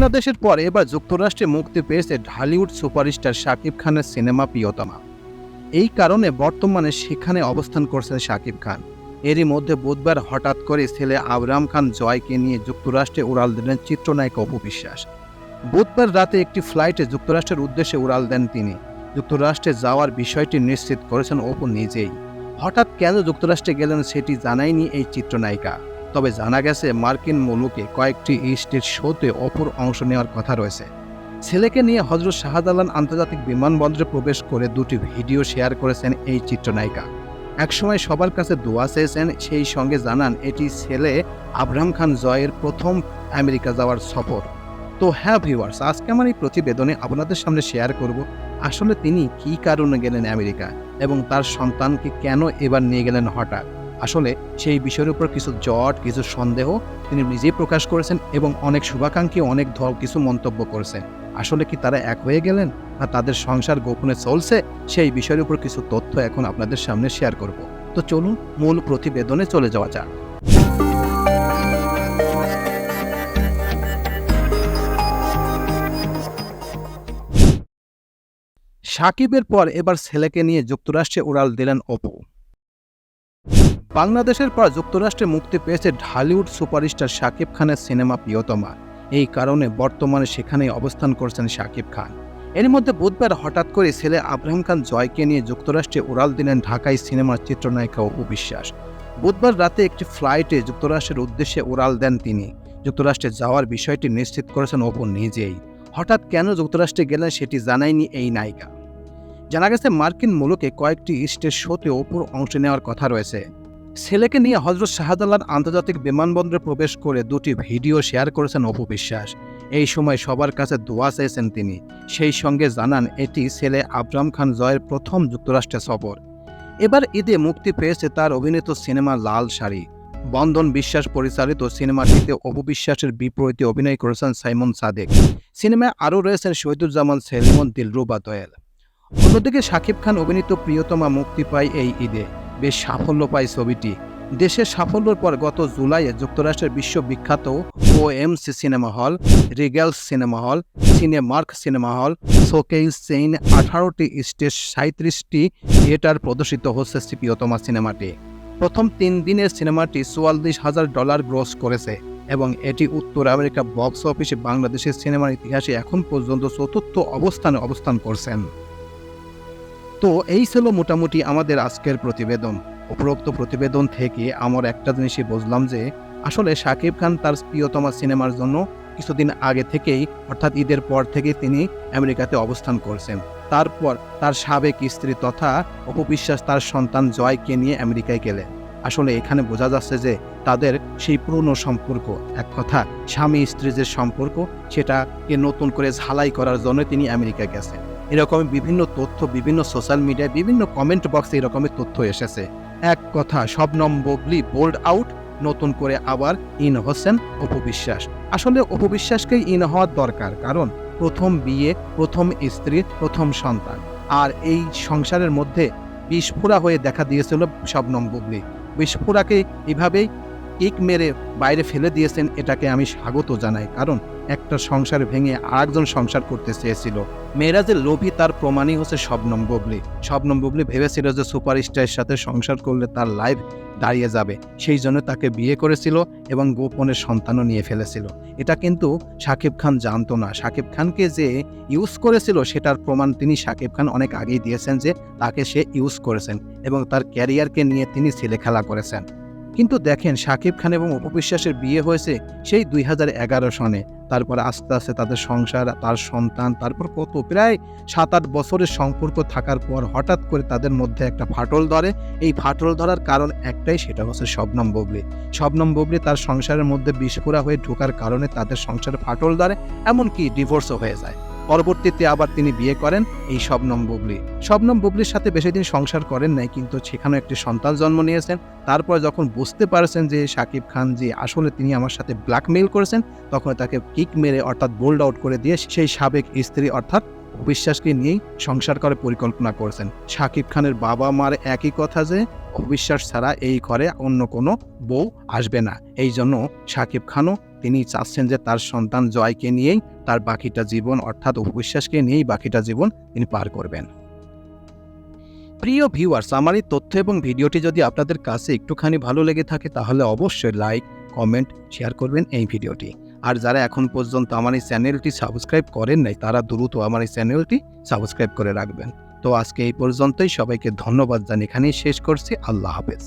বাংলাদেশের পর এবার যুক্তরাষ্ট্রে মুক্তি পেয়েছে ঢালিউড সুপারস্টার শাকিব খানের সিনেমা প্রিয়তমা। এই কারণে বর্তমানে সেখানে অবস্থান করছেন শাকিব খান। এরই মধ্যে বুধবার হঠাৎ করে ছেলে আবরাম খান জয়কে নিয়ে যুক্তরাষ্ট্রে উড়াল দিলেন চিত্রনায়ক অপু বিশ্বাস। বুধবার রাতে একটি ফ্লাইটে যুক্তরাষ্ট্রের উদ্দেশ্যে উড়াল দেন তিনি। যুক্তরাষ্ট্রে যাওয়ার বিষয়টি নিশ্চিত করেছেন অপু নিজেই। হঠাৎ কেন যুক্তরাষ্ট্রে গেলেন সেটি জানায়নি এই চিত্রনায়িকা। তবে জানা গেছে মার্কিন মুলুকে কয়েকটি ইস্টের শোতে অপর অংশ নেওয়ার কথা রয়েছে। ছেলেকে নিয়ে হজরত শাহজালাল আন্তর্জাতিক বিমানবন্দরে প্রবেশ করে দুটি ভিডিও শেয়ার করেছেন এই চিত্রনায়িকা। একসময় সবার কাছে দোয়া চেয়েছেন, সেই সঙ্গে জানান, এটি ছেলে আব্রাহাম খান জয়ের প্রথম আমেরিকা যাওয়ার সফর। তো হ্যাঁ ভিউয়ার্স, আজকে আমার এই প্রতিবেদনে আপনাদের সামনে শেয়ার করব, আসলে তিনি কী কারণে গেলেন আমেরিকা এবং তার সন্তানকে কেন এবার নিয়ে গেলেন হঠাৎ? আসলে সেই বিষয়ের উপর কিছু জট, কিছু সন্দেহ তিনি নিজেই প্রকাশ করেছেন এবং অনেক শুভাকাঙ্ক্ষী, অনেক ধ- কিছু মন্তব্য করেছেন আসলে কি তারা এক হয়ে গেলেন না তাদের সংসার গোপনে চলছে? সেই বিষয়ের উপর কিছু তথ্য এখন আপনাদের সামনে শেয়ার করব। তো চলুন মূল প্রতিবেদনে চলে যাওয়া যাক। সাকিবের পর এবার ছেলেকে নিয়ে যুক্তরাষ্ট্রে উড়াল দিলেন অপু। বাংলাদেশের পর যুক্তরাষ্ট্রে মুক্তি পেয়েছে ঢালিউড সুপারস্টার শাকিব খানের সিনেমা প্রিয়তমা। এই কারণে বর্তমানে সেখানে অবস্থান করছেন শাকিব খান। এর মধ্যে বুধবার হঠাৎ করে ছেলে আব্রাহাম খান জয়কে নিয়ে যুক্তরাষ্ট্রে উড়াল দিলেন ঢাকায় সিনেমার চিত্রনায়িকা অপু বিশ্বাস বুধবার রাতে একটি ফ্লাইটে যুক্তরাষ্ট্রের উদ্দেশ্যে উড়াল দেন তিনি। যুক্তরাষ্ট্রে যাওয়ার বিষয়টি নিশ্চিত করেছেন অপু নিজেই। হঠাৎ কেন যুক্তরাষ্ট্রে গেলেন সেটি জানায়নি এই নায়িকা। জানা গেছে, মার্কিন মুলুকে কয়েকটি স্টেজ শোতে অপুর অংশ নেওয়ার কথা রয়েছে। ছেলেকে নিয়ে হজরত শাহজালাল আন্তর্জাতিক বিমানবন্দরে প্রবেশ করে দুটি ভিডিও শেয়ার করেছেন অপু বিশ্বাস। এই সময় সবার কাছে দোয়া চেয়েছেন তিনি। সেই সঙ্গে জানান, এটি ছেলে আবরাম খান জয়ের প্রথম যুক্তরাষ্ট্রে সফর। এবার ঈদে মুক্তি পেয়েছে তার অভিনীত সিনেমা লাল শাড়ি। বন্ধন বিশ্বাস পরিচালিত সিনেমাটিতে অপু বিশ্বাসের বিপরীতে অভিনয় করেছেন সাইমন সাদেক। সিনেমায় আরও রয়েছেন শহীদুজ্জামান সেলিমন দিলরুবা দয়াল। অন্যদিকে শাকিব খান অভিনীত প্রিয়তমা মুক্তি পায় এই ঈদে। বেশ সাফল্য পায় ছবিটি। দেশের সাফল্যের পর গত জুলাইয়ে যুক্তরাষ্ট্রের বিশ্ববিখ্যাত ও cinema hall, রিগেলস cinema hall, Cinemark cinema hall showcase chain আঠারোটি স্টেজ সাঁত্রিশটি থিয়েটার প্রদর্শিত হচ্ছে প্রিয়তমা সিনেমাটি। প্রথম তিন দিনের সিনেমাটি চুয়াল্লিশ হাজার ডলার গ্রস করেছে এবং এটি উত্তর আমেরিকা বক্স অফিসে বাংলাদেশের সিনেমার ইতিহাসে এখন পর্যন্ত চতুর্থ অবস্থানে অবস্থান করছেন। তো এই ছিল মোটামুটি আমাদের আজকের প্রতিবেদন। উপরোক্ত প্রতিবেদন থেকে আমার একটা জিনিসই বুঝলাম যে, আসলে শাকিব খান তার প্রিয়তমা সিনেমার জন্য কিছুদিন আগে থেকেই, অর্থাৎ ঈদের পর থেকে তিনি আমেরিকাতে অবস্থান করছেন। তারপর তার সাবেক স্ত্রী তথা অপবিশ্বাস তার সন্তান জয়কে নিয়ে আমেরিকায় গেলেন। আসলে এখানে বোঝা যাচ্ছে যে, তাদের সেই পুরনো সম্পর্ক, এক কথা স্বামী স্ত্রী যে সম্পর্ক, সেটাকে নতুন করে ঝালাই করার জন্য তিনি আমেরিকা গেছেন। এরকম বিভিন্ন তথ্য, বিভিন্ন সোশ্যাল মিডিয়ায় বিভিন্ন কমেন্ট বক্সে এরকমের তথ্য এসেছে। এক কথা শবনম বগলি বোল্ড আউট নতুন করে আবার ইন হচ্ছেন অপবিশ্বাস আসলে অপবিশ্বাসকেই ইন হওয়ার দরকার, কারণ প্রথম বিয়ে, প্রথম স্ত্রী, প্রথম সন্তান। আর এই সংসারের মধ্যে বিস্ফোরা হয়ে দেখা দিয়েছিল শবনম বুবলি বিস্ফোরাকে এভাবেই ইক মেরে বাইরে ফেলে দিয়েছেন, এটাকে আমি স্বাগত জানাই। কারণ একটা সংসার ভেঙে আরেকজন সংসার করতে চেয়েছিল। মেয়েরা যে লোভী তার প্রমাণই হচ্ছে শবনম বুবলি। শবনম বুবলি ভেবেছিল যে সুপারস্টারের সাথে সংসার করলে তার লাইফ দাঁড়িয়ে যাবে। সেই জন্য তাকে বিয়ে করেছিল এবং গোপনে সন্তানও নিয়ে ফেলেছিল। এটা কিন্তু শাকিব খান জানতো না। শাকিব খানকে যে ইউজ করেছিল সেটার প্রমাণ তিনি শাকিব খান অনেক আগেই দিয়েছেন যে তাকে সে ইউজ করেছেন এবং তার ক্যারিয়ারকে নিয়ে তিনি ছেলে খেলা করেছেন। কিন্তু দেখেন শাকিব খান এবং অপবিশ্বাসের বিয়ে হয়েছে সেই দুই হাজার এগারো সনে। তারপর আস্তে আস্তে তাদের সংসার, তার সন্তান, তারপর কত, প্রায় সাত আট বছরের সম্পর্ক থাকার পর হঠাৎ করে তাদের মধ্যে একটা ফাটল ধরে। এই ফাটল ধরার কারণ একটাই, সেটা হচ্ছে শবনম ববলি। শবনম ববলি তার সংসারের মধ্যে বিস্ফোরা হয়ে ঢোকার কারণে তাদের সংসারে ফাটল ধরে, এমনকি ডিভোর্সও হয়ে যায়। পরবর্তীতে আবার তিনি বিয়ে করেন এই শবনম বুবলি। শবনম বুবলির সাথে বেশি দিন সংসার করেন নাই, কিন্তু সেখানে একটি সন্তান জন্ম নিয়েছেন। তারপর যখন বুঝতে পারছেন যে শাকিব খান যে আসলে তিনি আমার সাথে ব্ল্যাকমেইল করেছেন, তখন তাকে কিক মেরে অর্থাৎ বোল্ড আউট করে দিয়ে সেই সাবেক স্ত্রী অর্থাৎ অবিশ্বাসকে নিয়েই সংসার করে পরিকল্পনা করেছেন। শাকিব খানের বাবা মার একই কথা যে, অবিশ্বাস ছাড়া এই ঘরে অন্য কোনো বউ আসবে না। এই জন্য শাকিব খানও তিনি চাচ্ছেন যে তার সন্তান জয়কে নিয়েই তার বাকিটা জীবন, অর্থাৎ অপবিশ্বাসকে নিয়েই বাকিটা জীবন তিনি পার করবেন। প্রিয় ভিউয়ার্স আমার এই তথ্য এবং ভিডিওটি যদি আপনাদের কাছে একটুখানি ভালো লেগে থাকে, তাহলে অবশ্যই লাইক কমেন্ট শেয়ার করবেন এই ভিডিওটি। আর যারা এখন পর্যন্ত আমার এই চ্যানেলটি সাবস্ক্রাইব করেন নাই, তারা দ্রুত আমার এই চ্যানেলটি সাবস্ক্রাইব করে রাখবেন। তো আজকে এই পর্যন্তই, সবাইকে ধন্যবাদ জানি এখানেই শেষ করছি। আল্লাহ হাফেজ।